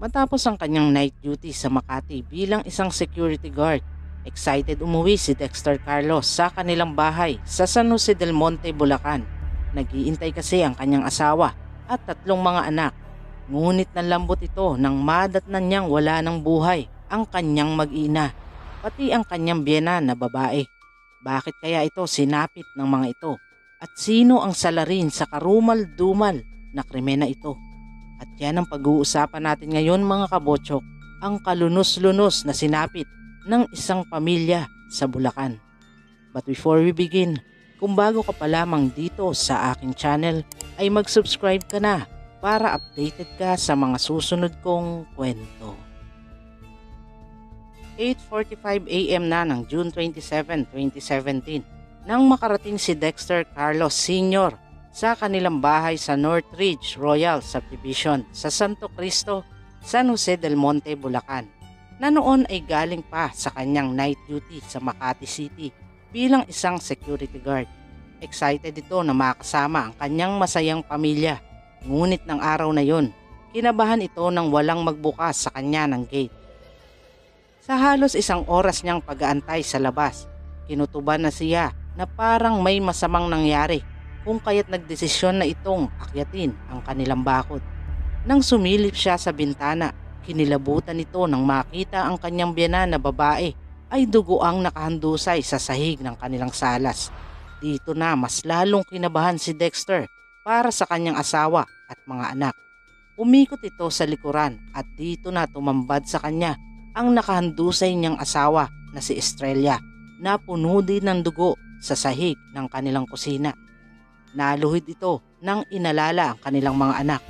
Matapos ang kanyang night duty sa Makati bilang isang security guard, excited umuwi si Dexter Carlos sa kanilang bahay sa San Jose del Monte, Bulacan. Nagiintay kasi ang kanyang asawa at tatlong mga anak. Ngunit nalambot ito nang madatnan niyang wala ng buhay ang kanyang mag-ina, pati ang kanyang biyena na babae. Bakit kaya ito sinapit ng mga ito? At sino ang salarin sa karumal-dumal na krimen na ito? At yan ang pag-uusapan natin ngayon mga kabotsok, ang kalunos-lunos na sinapit ng isang pamilya sa Bulacan. But before we begin, kung bago ka pa lamang dito sa aking channel, ay mag-subscribe ka na para updated ka sa mga susunod kong kwento. 8.45 a.m. na ng June 27, 2017 nang makarating si Dexter Carlos Sr sa kanilang bahay sa Northridge Royal Subdivision sa Santo Cristo, San Jose del Monte, Bulacan na noon ay galing pa sa kanyang night duty sa Makati City bilang isang security guard. Excited ito na makasama ang kanyang masayang pamilya. Ngunit ng araw na yon, kinabahan ito nang walang magbukas sa kanya ng gate. Sa halos isang oras niyang pag-aantay sa labas, kinutuban na siya na parang may masamang nangyari kung kaya't nagdesisyon na itong akyatin ang kanilang bakod. Nang sumilip siya sa bintana, kinilabutan nito nang makita ang kanyang biyana na babae ay dugo ang nakahandusay sa sahig ng kanilang salas. Dito na mas lalong kinabahan si Dexter para sa kanyang asawa at mga anak. Umikot ito sa likuran at dito na tumambad sa kanya ang nakahandusay niyang asawa na si Estrella na puno din ng dugo sa sahig ng kanilang kusina. Naluhid ito nang inalala ang kanilang mga anak.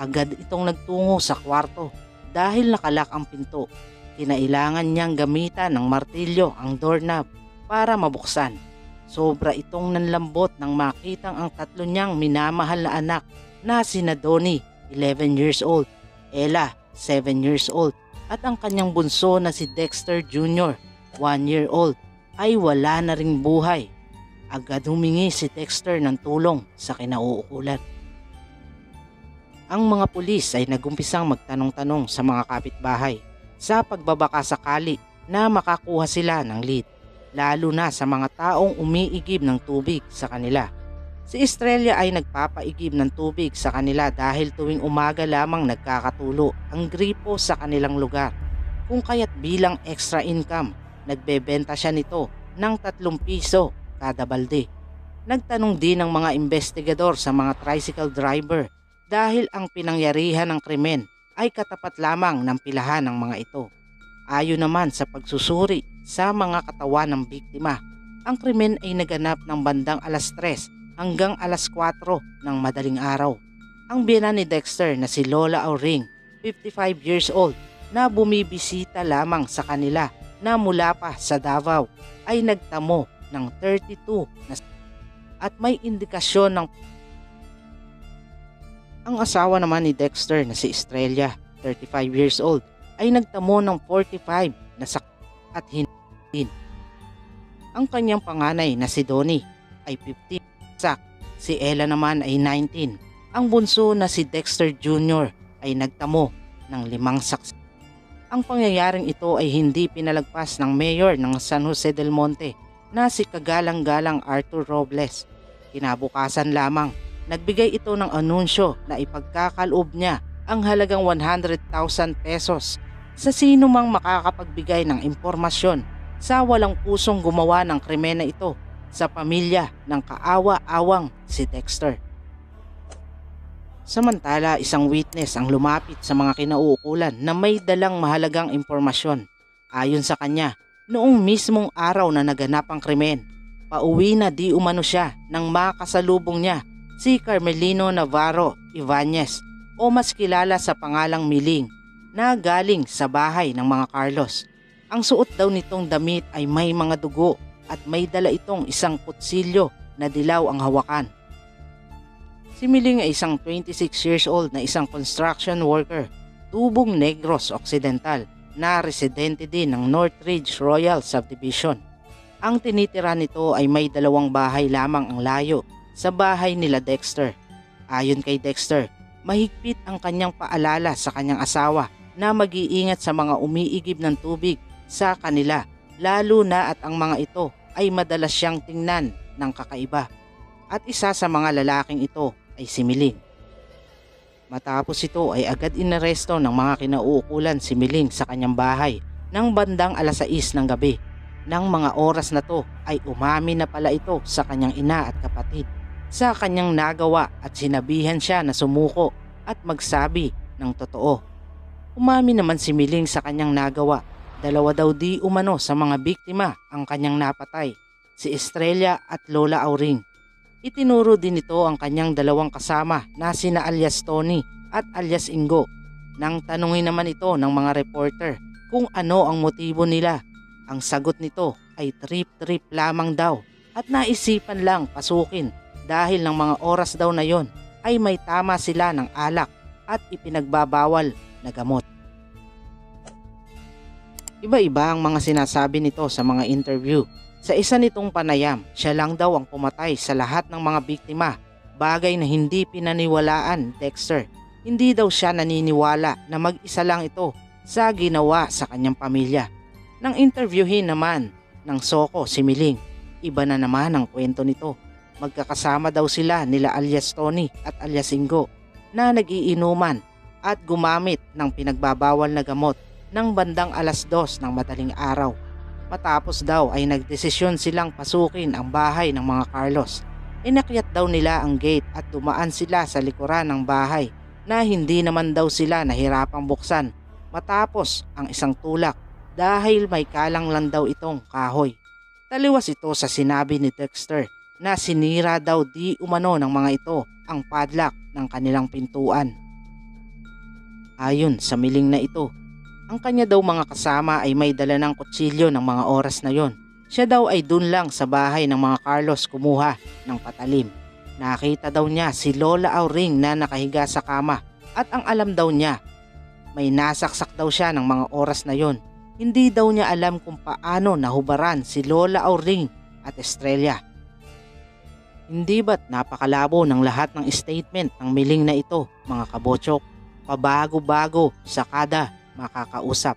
Agad itong nagtungo sa kwarto dahil nakalak ang pinto. Kinailangan niyang gamitan ng martilyo ang doorknob para mabuksan. Sobra itong nanlambot nang makitang ang tatlo niyang minamahal na anak na sina Donnie, 11 years old, Ella, 7 years old, at ang kanyang bunso na si Dexter Jr., 1 year old, ay wala na ring buhay agad humingi si Dexter ng tulong sa kinauukulan. Ang mga pulis ay nagumpisang magtanong-tanong sa mga kapitbahay sa pagbabaka sakali na makakuha sila ng lead, lalo na sa mga taong umiigib ng tubig sa kanila. Si Estrella ay nagpapaigib ng tubig sa kanila dahil tuwing umaga lamang nagkakatulo ang gripo sa kanilang lugar. Kung kaya't bilang extra income, nagbebenta siya nito ng 3 piso kada balde. Nagtanong din ng mga investigador sa mga tricycle driver dahil ang pinangyarihan ng krimen ay katapat lamang ng pilahan ng mga ito. Ayon naman sa pagsusuri sa mga katawan ng biktima, ang krimen ay naganap ng bandang alas 3 hanggang alas 4 ng madaling araw. Ang biyana ni Dexter na si Lola Auring, 55 years old, na bumibisita lamang sa kanila na mula pa sa Davao ay nagtamo ng 32 na at may indikasyon ng ang asawa naman ni Dexter na si Estrella, 35 years old, ay nagtamo ng 45 na sak at hindi. Ang kanyang panganay na si Donnie ay 15 sak, si Ella naman ay 19. Ang bunso na si Dexter Jr. ay nagtamo ng limang sak. Ang pangyayaring ito ay hindi pinalagpas ng mayor ng San Jose del Monte na si kagalang-galang Arthur Robles. Kinabukasan lamang, nagbigay ito ng anunsyo na ipagkakaloob niya ang halagang 100,000 pesos sa sino mang makakapagbigay ng impormasyon sa walang pusong gumawa ng krimen na ito sa pamilya ng kaawa-awang si Dexter. Samantala, isang witness ang lumapit sa mga kinauukulan na may dalang mahalagang impormasyon. Ayon sa kanya, Noong mismong araw na naganap ang krimen, pauwi na di umano siya nang makasalubong niya si Carmelino Navarro Ibanez o mas kilala sa pangalang Miling na galing sa bahay ng mga Carlos. Ang suot daw nitong damit ay may mga dugo at may dala itong isang kutsilyo na dilaw ang hawakan. Si Miling ay isang 26 years old na isang construction worker, tubong Negros Occidental na residente din ng Northridge Royal Subdivision. Ang tinitira nito ay may dalawang bahay lamang ang layo sa bahay nila Dexter. Ayon kay Dexter, mahigpit ang kanyang paalala sa kanyang asawa na mag-iingat sa mga umiigib ng tubig sa kanila lalo na at ang mga ito ay madalas siyang tingnan ng kakaiba. At isa sa mga lalaking ito ay si Miling. Matapos ito ay agad inaresto ng mga kinauukulan si Miling sa kanyang bahay ng bandang alas 6 ng gabi. Nang mga oras na to ay umami na pala ito sa kanyang ina at kapatid sa kanyang nagawa at sinabihan siya na sumuko at magsabi ng totoo. Umami naman si Miling sa kanyang nagawa. Dalawa daw di umano sa mga biktima ang kanyang napatay, si Estrella at Lola Auring. Itinuro din ito ang kanyang dalawang kasama na sina alias Tony at alias Ingo. Nang tanungin naman ito ng mga reporter kung ano ang motibo nila ang sagot nito ay trip-trip lamang daw at naisipan lang pasukin dahil ng mga oras daw na yon ay may tama sila ng alak at ipinagbabawal na gamot. Iba-iba ang mga sinasabi nito sa mga interview. Sa isa nitong panayam, siya lang daw ang pumatay sa lahat ng mga biktima, bagay na hindi pinaniwalaan Dexter. Hindi daw siya naniniwala na mag-isa lang ito sa ginawa sa kanyang pamilya. Nang interviewin naman ng Soko si Miling, iba na naman ang kwento nito. Magkakasama daw sila nila alias Tony at alias Ingo na nagiinuman at gumamit ng pinagbabawal na gamot ng bandang alas dos ng madaling araw. Matapos daw ay nagdesisyon silang pasukin ang bahay ng mga Carlos. Inakyat daw nila ang gate at dumaan sila sa likuran ng bahay na hindi naman daw sila nahirapang buksan matapos ang isang tulak dahil may kalang lang daw itong kahoy. Taliwas ito sa sinabi ni Dexter na sinira daw di umano ng mga ito ang padlock ng kanilang pintuan. Ayon sa miling na ito, ang kanya daw mga kasama ay may dala ng kutsilyo ng mga oras na yon. Siya daw ay dun lang sa bahay ng mga Carlos kumuha ng patalim. Nakita daw niya si Lola Auring na nakahiga sa kama at ang alam daw niya, may nasaksak daw siya ng mga oras na yon. Hindi daw niya alam kung paano nahubaran si Lola Auring at Estrella. Hindi ba't napakalabo ng lahat ng statement ng miling na ito mga kabotsok? Pabago-bago sa kada makakausap.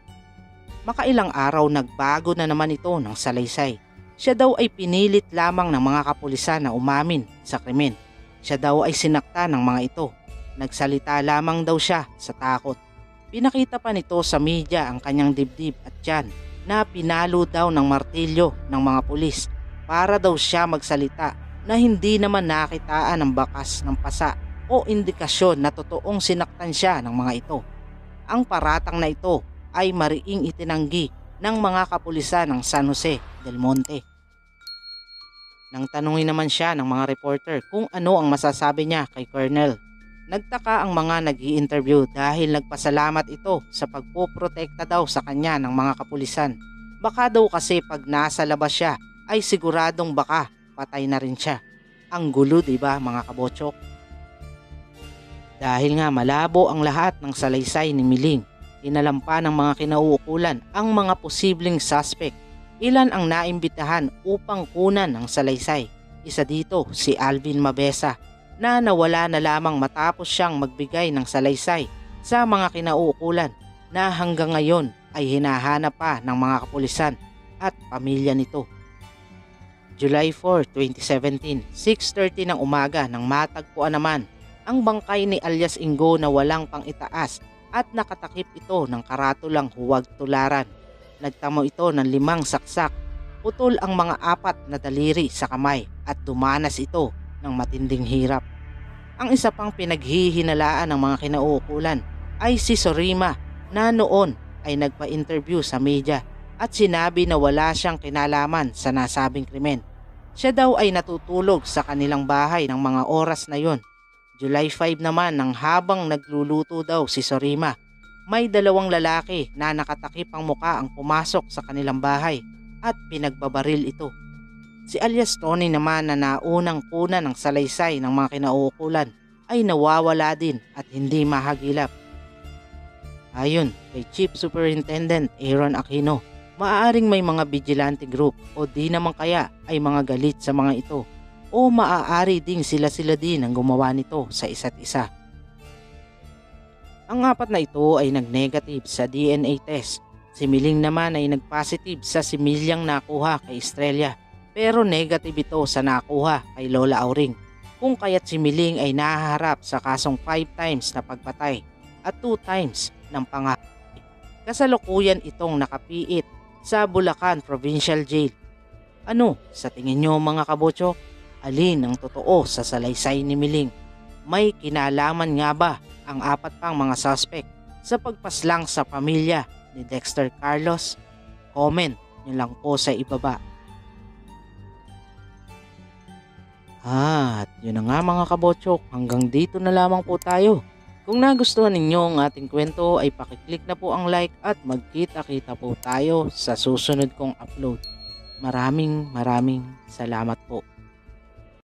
Makailang araw nagbago na naman ito ng salaysay. Siya daw ay pinilit lamang ng mga kapulisan na umamin sa krimen. Siya daw ay sinakta ng mga ito. Nagsalita lamang daw siya sa takot. Pinakita pa nito sa media ang kanyang dibdib at tiyan na pinalo daw ng martilyo ng mga pulis para daw siya magsalita na hindi naman nakitaan ng bakas ng pasa o indikasyon na totoong sinaktan siya ng mga ito. Ang paratang na ito ay mariing itinanggi ng mga kapulisan ng San Jose del Monte. Nang tanungin naman siya ng mga reporter kung ano ang masasabi niya kay Colonel. Nagtaka ang mga nag interview dahil nagpasalamat ito sa pagpoprotekta daw sa kanya ng mga kapulisan. Baka daw kasi pag nasa labas siya ay siguradong baka patay na rin siya. Ang gulo 'di ba mga kabotsok? Dahil nga malabo ang lahat ng salaysay ni Miling, inalampa ng mga kinauukulan ang mga posibleng suspect. Ilan ang naimbitahan upang kunan ng salaysay. Isa dito si Alvin Mabesa na nawala na lamang matapos siyang magbigay ng salaysay sa mga kinauukulan na hanggang ngayon ay hinahanap pa ng mga kapulisan at pamilya nito. July 4, 2017, 6.30 ng umaga nang matagpuan naman ang bangkay ni alias Ingo na walang pang itaas at nakatakip ito ng karatulang huwag tularan. Nagtamo ito ng limang saksak, putol ang mga apat na daliri sa kamay at dumanas ito ng matinding hirap. Ang isa pang pinaghihinalaan ng mga kinauukulan ay si Sorima na noon ay nagpa-interview sa media at sinabi na wala siyang kinalaman sa nasabing krimen. Siya daw ay natutulog sa kanilang bahay ng mga oras na yon July 5 naman nang habang nagluluto daw si Sorima, may dalawang lalaki na nakatakip ang muka ang pumasok sa kanilang bahay at pinagbabaril ito. Si alias Tony naman na naunang kuna ng salaysay ng mga kinauukulan ay nawawala din at hindi mahagilap. Ayon kay Chief Superintendent Aaron Aquino, maaaring may mga vigilante group o di naman kaya ay mga galit sa mga ito o maaari ding sila-sila din ang gumawa nito sa isa't isa. Ang apat na ito ay nag-negative sa DNA test. Si Miling naman ay nag-positive sa similyang nakuha kay Estrella pero negative ito sa nakuha kay Lola Auring kung kaya't si Miling ay nahaharap sa kasong 5 times na pagpatay at 2 times ng pangahay. Kasalukuyan itong nakapiit sa Bulacan Provincial Jail. Ano sa tingin nyo mga kabotsyo? Alin ang totoo sa salaysay ni Miling? May kinalaman nga ba ang apat pang mga suspect sa pagpaslang sa pamilya ni Dexter Carlos? Comment nyo lang po sa ibaba. At yun na nga mga kabotsok, hanggang dito na lamang po tayo. Kung nagustuhan ninyo ang ating kwento ay pakiclick na po ang like at magkita-kita po tayo sa susunod kong upload. Maraming maraming salamat po.